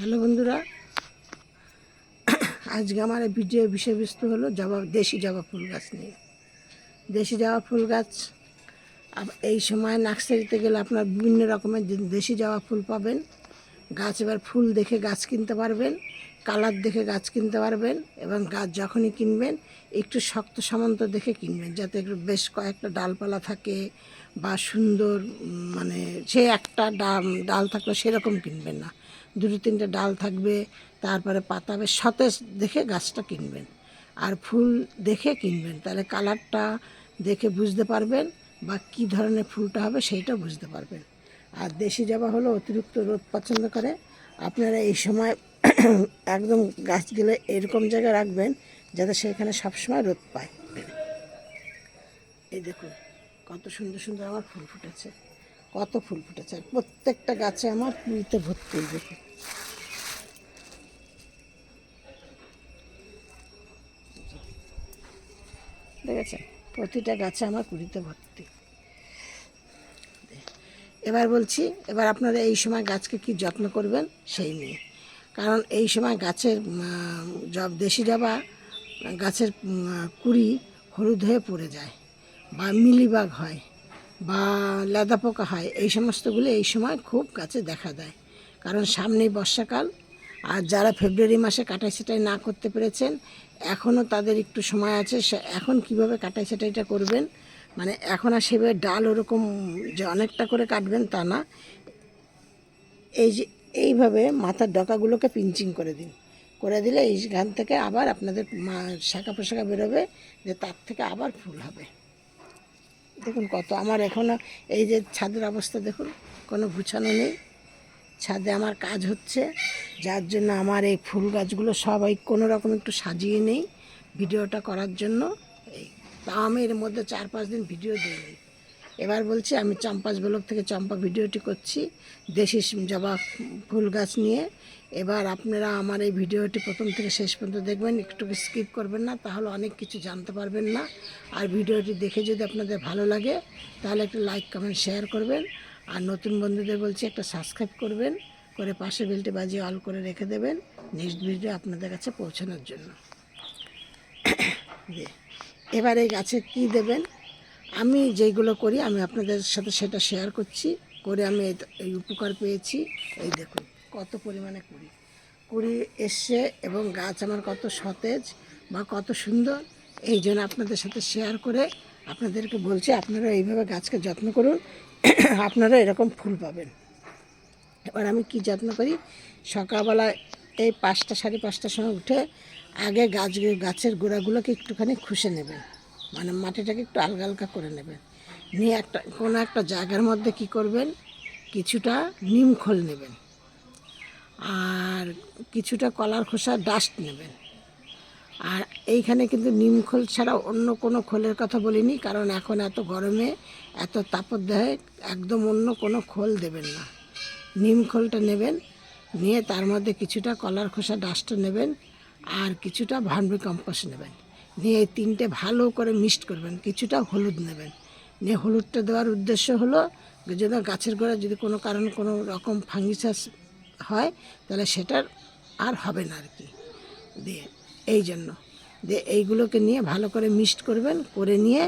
Hello বন্ধুরা, আজকে আমার ভিডিও বিষয়বস্তু হলো জবা, দেশি জবা ফুল গাছ নিয়ে। দেশি জবা ফুল গাছ এই সময় নার্সারিতে গেলে আপনার বিভিন্ন রকমের দেশি জবা ফুল পাবেন। গাছ এবার ফুল দেখে গাছ কিনতে পারবেন, কালার দেখে গাছ কিনতে পারবেন এবং গাছ যখনই কিনবেন, একটু শক্ত সামন্ত দেখে কিনবেন যাতে একটু বেশ কয়েকটা ডালপালা থাকে বা সুন্দর মানে সে একটা ডাল ডাল থাকলে সেরকম কিনবেন না। দুটো তিনটে ডাল থাকবে, তারপরে পাতা বেশ সতেজ দেখে গাছটা কিনবেন। আর ফুল দেখে কিনবেন, তাহলে কালারটা দেখে বুঝতে পারবেন বা কী ধরনের ফুলটা হবে সেইটা বুঝতে পারবেন। আর দেশি জবা হলো অতিরিক্ত রোদ পছন্দ করে। আপনারা এই সময় একদম গাছগুলো এরকম জায়গায় রাখবেন যাতে সেখানে সবসময় রোদ পায়। এই দেখুন, কত সুন্দর সুন্দর আমার ফুল ফুটেছে। কত ফুল ফুটেছে। আর প্রত্যেকটা গাছে আমার কুড়িতে ভর্তি দেখুন। দেখেছেন প্রতিটা গাছে আমার কুড়িতে ভর্তি। এবার বলছি, এবার আপনারা এই সময় গাছকে কি যত্ন করবেন সেই নিয়ে। কারণ এই সময় গাছের জব, দেশি জবা, গাছের কুড়ি হলুদ হয়ে পড়ে যায় বা মিলিবাগ হয়। বা লেদা পোকা হয়, এই সমস্তগুলো এই সময় খুব গাছে দেখা দেয়। কারণ সামনেই বর্ষাকাল, আর যারা ফেব্রুয়ারি মাসে কাটাই সেটাই না করতে পেরেছেন, এখনও তাদের একটু সময় আছে এখন কীভাবে কাটাই সেটাইটা করবেন মানে এখন আর সেভাবে ডাল ওরকম যে অনেকটা করে কাটবেন তা না। এই যে, এইভাবে মাথার ডকাগুলোকে পিঞ্চিং করে দিন। করে দিলে এইখান থেকে আবার আপনাদের শাখা পোশাখা বেরোবে, যে তার থেকে আবার ফুল হবে। দেখুন কত। আমার এখনও এই যে ছাদের অবস্থা দেখুন, কোনো গুছানো নেই। ছাদে আমার কাজ হচ্ছে, যার জন্য আমার এই ফুল গাছগুলো সবাই কোনো রকম একটু সাজিয়ে নেই ভিডিওটা করার জন্য। এই, তা আমি এর মধ্যে চার পাঁচ দিন ভিডিও দিইনি এবার বলছি আমি চম্পাস ব্লক থেকে চম্পা ভিডিওটি করছি। দেশি জবা ফুল গাছ নিয়ে। এবার আপনারা আমার এই ভিডিওটি প্রথম থেকে শেষ পর্যন্ত দেখবেন, একটু স্কিপ করবেন না, তাহলে অনেক কিছু জানতে পারবেন না। আর ভিডিওটি দেখে যদি আপনাদের ভালো লাগে, তাহলে একটু লাইক কমেন্ট শেয়ার করবেন। আর নতুন বন্ধুদের বলছি একটা সাবস্ক্রাইব করবেন, করে পাশে বেলটি বাজিয়ে অল করে রেখে দেবেন নেক্সট ভিডিও আপনাদের কাছে পৌঁছানোর জন্য। এবার এই গাছে কী দেবেন? আমি যেইগুলো করি, আমি আপনাদের সাথে সেটা শেয়ার করছি, করে আমি এই- উপকার পেয়েছি। এই দেখুন, কত পরিমাণে কুড়ি। কুড়ি এসছে এবং গাছ আমার কত সতেজ বা কত সুন্দর, এই জন্য আপনাদের সাথে শেয়ার করে আপনাদেরকে বলছি, আপনারা এইভাবে গাছকে যত্ন করুন, আপনারা এরকম ফুল পাবেন। এবার আমি কি যত্ন করি? সকালবেলা এই পাঁচটা সাড়ে পাঁচটার সময় উঠে আগে গাছ, গাছের গোড়াগুলোকে একটুখানি খুশে নেবেন। মানে মাটিটাকে একটু আলগা আলগা করে নেবেন। নিয়ে একটা, কোনো একটা জায়গার মধ্যে কি করবেন? কিছুটা নিম খোল নেবেন। আর কিছুটা কলার খোসা ডাস্ট নেবেন। আর এইখানে কিন্তু নিম খোল ছাড়া অন্য কোনো খোলের কথা বলিনি, কারণ এখন এত গরমে, এত তাপদাহে একদম অন্য কোনো খোল দেবেন না। নিম খোলটা নেবেন, নিয়ে তার মধ্যে কিছুটা কলার খোসা ডাস্ট নেবেন, আর কিছুটা ভার্মি কম্পোস্ট নেবেন। নিয়ে তিনটে ভালো করে মিক্সড করবেন, কিছুটা হলুদ নেবেন। নিয়ে হলুদটা দেওয়ার উদ্দেশ্য হলো, যদি গাছের গোড়া যদি কোনো কারণে কোনো রকম ফাঙ্গিসাস হয়, তাহলে সেটার আর হবে না আর কি দিয়ে এই জন্য, দিয়ে এইগুলোকে নিয়ে ভালো করে মিক্সড করবেন, করে নিয়ে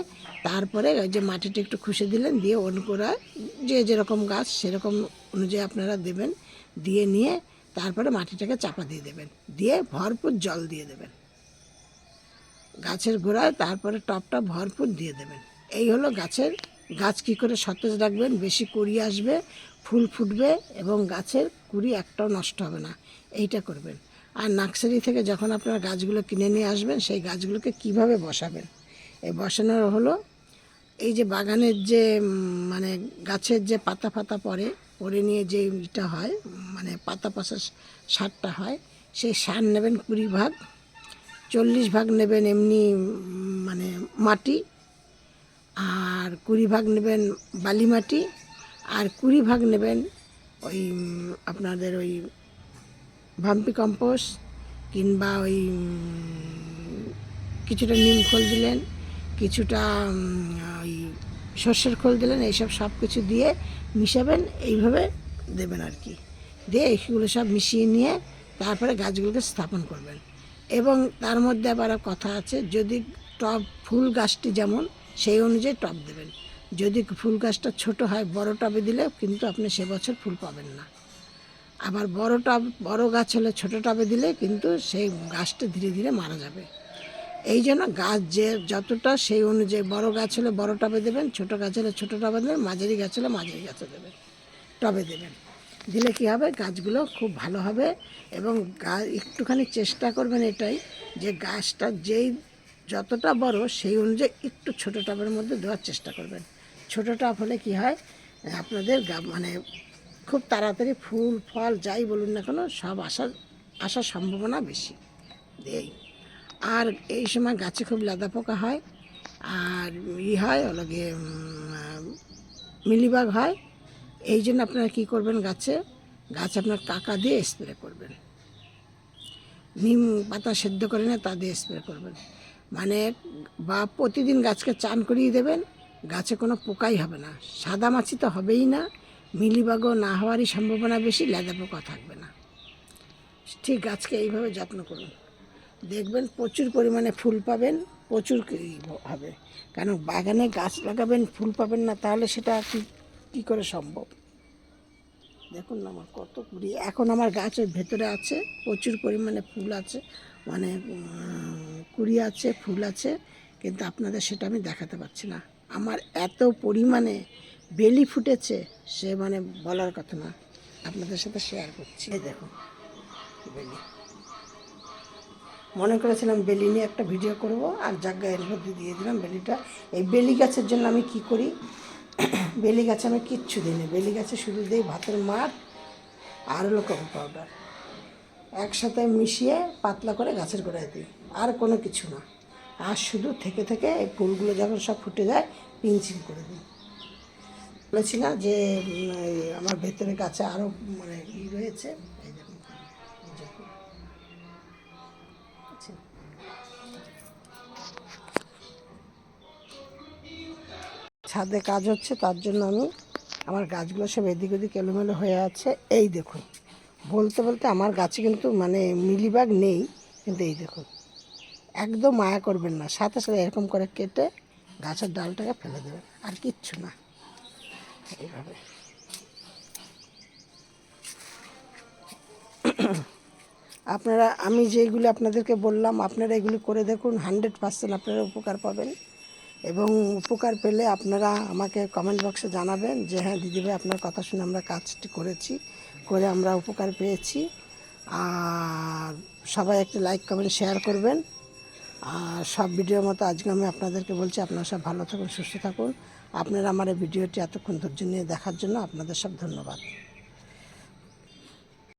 তারপরে ওই যে মাটিটা একটু খুশে দিলেন, দিয়ে অন করা যে যেরকম গাছ সেরকম অনুযায়ী আপনারা দেবেন, দিয়ে নিয়ে তারপরে মাটিটাকে চাপা দিয়ে দেবেন। দিয়ে ভরপুর জল দিয়ে দেবেন। গাছের গোড়ায়, তারপরে টপটা ভরপুর দিয়ে দেবেন। এই হলো গাছের গাছ কী করে সতেজ রাখবেন, বেশি কুড়ি আসবে, ফুল ফুটবে এবং গাছের কুড়ি একটাও নষ্ট হবে না। এইটা করবেন। আর নার্সারি থেকে যখন আপনারা গাছগুলো কিনে নিয়ে আসবেন, সেই গাছগুলোকে কীভাবে বসাবেন? এই বসানোর হলো এই যে বাগানের যে মানে গাছের যে পাতা ফাতা পড়ে পড়ে নিয়ে যে ইটা হয় মানে পাতা পাশা সারটা হয়, সেই সার নেবেন কুড়ি ভাগ। চল্লিশ ভাগ নেবেন এমনি মানে মাটি, আর কুড়ি ভাগ নেবেন বালি মাটি, আর কুড়ি ভাগ নেবেন ওই, আপনাদের ওই ভাম্পি কম্পোস্ট কিংবা ওই কিছুটা নিম খোল দিলেন, কিছুটা ওই সর্ষের খোল দিলেন, এইসব সব কিছু দিয়ে মিশাবেন, এইভাবে দেবেন আর কি। দিয়ে এইগুলো সব মিশিয়ে নিয়ে তারপরে গাছগুলোকে স্থাপন করবেন। এবং তার মধ্যে আবার কথা আছে, যদি টব ফুল গাছটি যেমন, সেই অনুযায়ী টব দেবেন। যদি ফুল গাছটা ছোট হয়, বড় টবে দিলে কিন্তু আপনি সে বছর ফুল পাবেন না। আবার বড় টব, বড় গাছ হলে ছোট টবে দিলে কিন্তু সেই গাছটা ধীরে ধীরে মারা যাবে। এই জন্য গাছ যে যতটা, সেই অনুযায়ী বড় গাছ হলে বড় টবে দেবেন, ছোট গাছ হলে ছোট টবে দেবেন, মাঝারি গাছ হলে মাঝারি গাছে দেবেন, টবে দেবেন। দিলে কি হবে? গাছগুলো খুব ভালো হবে এবং গা একটুখানি চেষ্টা করবেন এটাই যে গাছটা যেই যতটা বড় সেই অনুযায়ী একটু ছোটো টবের মধ্যে দেওয়ার চেষ্টা করবেন। ছোটো টব হলে কি হয়? আপনাদের মানে খুব তাড়াতাড়ি ফুল, ফল যাই বলুন না কেন, সব আসার আসার সম্ভাবনা বেশি। এই। আর এই সময় গাছে খুব লাদা পোকা হয়। আর ই হয় হলো গিয়ে মিলিবাগ হয়। এই জন্য আপনারা কী করবেন গাছে? গাছ আপনার কাকা দিয়ে স্প্রে করবেন। নিম পাতা সেদ্ধ করে না তা দিয়ে স্প্রে করবেন। মানে বা প্রতিদিন গাছকে চান করিয়ে দেবেন, গাছে কোনো পোকাই হবে না। সাদা মাছি তো হবেই না, মিলিবাগও না হওয়ারই সম্ভাবনা বেশি, লেদা পোকা থাকবে না। ঠিক গাছকে এইভাবে যত্ন করুন। দেখবেন প্রচুর পরিমাণে ফুল পাবেন, প্রচুর হবে। কারণ বাগানে গাছ লাগাবেন, ফুল পাবেন না, তাহলে সেটা কি কী করে সম্ভব? দেখুন না আমার কত কুড়ি, এখন আমার গাছের ভেতরে আছে, প্রচুর পরিমাণে ফুল আছে মানে কুড়ি আছে, ফুল আছে, কিন্তু আপনাদের সেটা আমি দেখাতে পারছি না। আমার এত পরিমাণে বেলি ফুটেছে, সে মানে বলার কথা না। আপনাদের সাথে শেয়ার করছি। দেখুন, বেলি। মনে করেছিলাম বেলি নিয়ে একটা ভিডিও করব, আর জায়গায় এর মধ্যে দিয়ে দিলাম বেলিটা। এই বেলি গাছের জন্য আমি কি করি? বেলি গাছে আমি কিচ্ছু দিই না বেলি গাছে শুধু দিই ভাতের মার আর হলো কোকো পাউডার একসাথে মিশিয়ে পাতলা করে গাছের গোড়ায় দিই, আর কোনো কিছু না। আর শুধু থেকে থেকে এই ফুলগুলো যখন সব ফুটে যায়, পিঞ্চিং করে দিই। বলেছি না যে আমার ভেতরে গাছে আরও মানে ই রয়েছে ছাদে কাজ হচ্ছে, তার জন্য আমি আমার গাছগুলো সব এদিক ওদিক এলোমেলো হয়ে আছে। এই দেখুন, বলতে বলতে আমার গাছে কিন্তু মানে মিলিবাগ নেই, কিন্তু এই দেখুন, একদম মায়া করবেন না। সাথে সাথে এরকম করে কেটে গাছের ডালটাকে ফেলে দেবেন, আর কিচ্ছু না। এইভাবে। আপনারা, আমি যেগুলি আপনাদেরকে বললাম, আপনারা এগুলি করে দেখুন, হান্ড্রেড পার্সেন্ট আপনারা উপকার পাবেন। এবং উপকার পেলে আপনারা আমাকে কমেন্ট বক্সে জানাবেন যে হ্যাঁ দিদিভাই, আপনার কথা শুনে আমরা কাজটি করেছি, করে আমরা উপকার পেয়েছি। আর সবাই একটা লাইক কমেন্ট শেয়ার করবেন। আর সব ভিডিওর মতো আজকে আমি আপনাদেরকে বলছি, আপনারা সব ভালো থাকুন, সুস্থ থাকুন। আপনারা আমার এই ভিডিওটি এতক্ষণ ধৈর্য নিয়ে দেখার জন্য আপনাদের সব ধন্যবাদ।